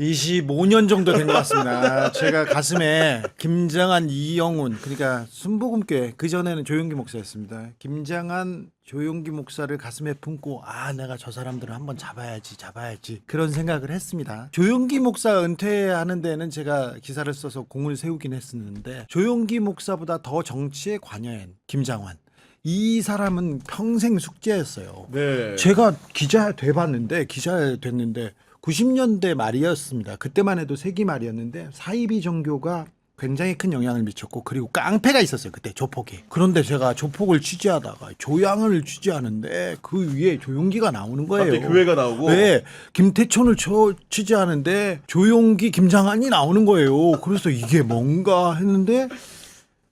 25년 정도 된 것 같습니다. 제가 가슴에 김장한 이영훈 그러니까 순복음교회 그 전에는 조용기 목사였습니다. 김장한 조용기 목사를 가슴에 품고 아 내가 저 사람들을 한번 잡아야지 잡아야지 그런 생각을 했습니다. 조용기 목사 은퇴하는 데는 제가 기사를 써서 공을 세우긴 했었는데 조용기 목사보다 더 정치에 관여한 김장환 이 사람은 평생 숙제였어요. 네. 제가 기자 돼봤는데 기자 됐는데 90년대 말이었습니다. 그때만 해도 세기 말이었는데 사이비 종교가 굉장히 큰 영향을 미쳤고 그리고 깡패가 있었어요 그때 조폭이 그런데 제가 조폭을 취재하다가 조양을 취재하는데 그 위에 조용기가 나오는 거예요. 갑자기 교회가 나오고. 네, 김태촌을 쳐, 취재하는데 조용기, 김장한이 나오는 거예요. 그래서 이게 뭔가 했는데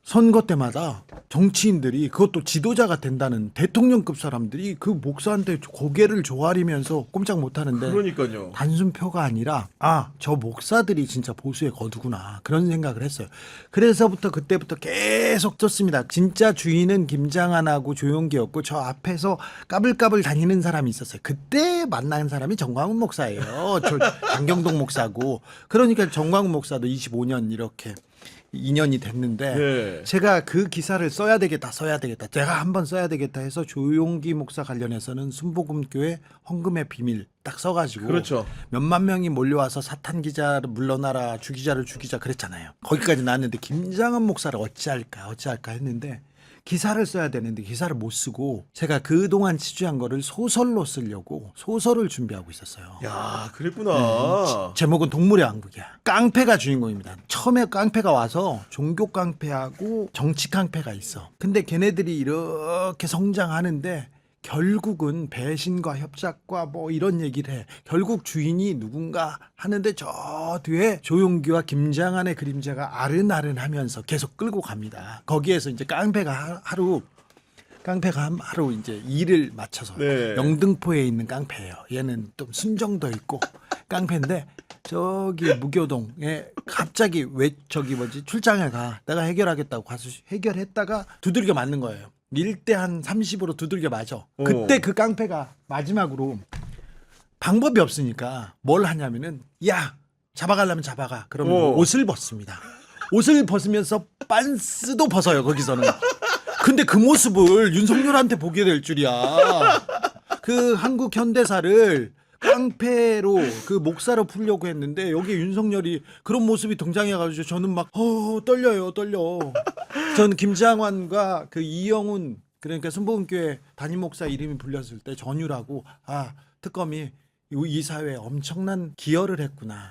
선거 때마다 정치인들이 그것도 지도자가 된다는 대통령급 사람들이 그 목사한테 고개를 조아리면서 꼼짝 못 하는데 그러니까요. 단순 표가 아니라 아 저 목사들이 진짜 보수의 거두구나 그런 생각을 했어요. 그래서부터 그때부터 계속 떴습니다. 진짜 주인은 김장한하고 조용기였고 저 앞에서 까불까불 다니는 사람이 있었어요. 그때 만난 사람이 정광훈 목사예요. 저 장경동 목사고 그러니까 정광훈 목사도 25년 이렇게 2년이 됐는데 네. 제가 그 기사를 써야 되겠다, 써야 되겠다. 제가 한번 써야 되겠다 해서 조용기 목사 관련해서는 순복음교회 헌금의 비밀 딱 써가지고 그렇죠. 몇만 명이 몰려와서 사탄 기자를 물러나라, 주 기자를 죽이자 그랬잖아요. 거기까지 나왔는데 김장한 목사를 어찌할까, 어찌할까 했는데 기사를 써야 되는데 기사를 못 쓰고 제가 그동안 취재한 거를 소설로 쓰려고 소설을 준비하고 있었어요. 야, 그랬구나. 제목은 동물의 왕국이야. 깡패가 주인공입니다. 처음에 깡패가 와서 종교 깡패하고 정치 깡패가 있어. 근데 걔네들이 이렇게 성장하는데 결국은 배신과 협작과 뭐 이런 얘기를 해. 결국 주인이 누군가 하는데 저 뒤에 조용기와 김장한의 그림자가 아른아른하면서 계속 끌고 갑니다. 거기에서 이제 깡패가 하- 하루 깡패가 한- 하루 이제 일을 마쳐서 네. 영등포에 있는 깡패예요. 얘는 좀 순정도 있고 깡패인데 저기 무교동에 갑자기 왜 저기 뭐지 출장에 가 내가 해결하겠다고 가서 해결했다가 두들겨 맞는 거예요. 1대 한 30으로 두들겨 맞아. 그때 어. 그 깡패가 마지막으로 방법이 없으니까 뭘 하냐면은 야 잡아가려면 잡아가. 그러면 어. 옷을 벗습니다. 옷을 벗으면서 빤스도 벗어요 거기서는. 근데 그 모습을 윤석열한테 보게 될 줄이야. 그 한국 현대사를 깡패로 그 목사로 풀려고 했는데 여기 윤석열이 그런 모습이 등장해가지고 저는 막 어, 떨려요 떨려. 저는 김장환과 그 이영훈 그러니까 순복음교회 담임 목사 이름이 불렸을 때 전유라고 아 특검이 이- 이 사회에 엄청난 기여를 했구나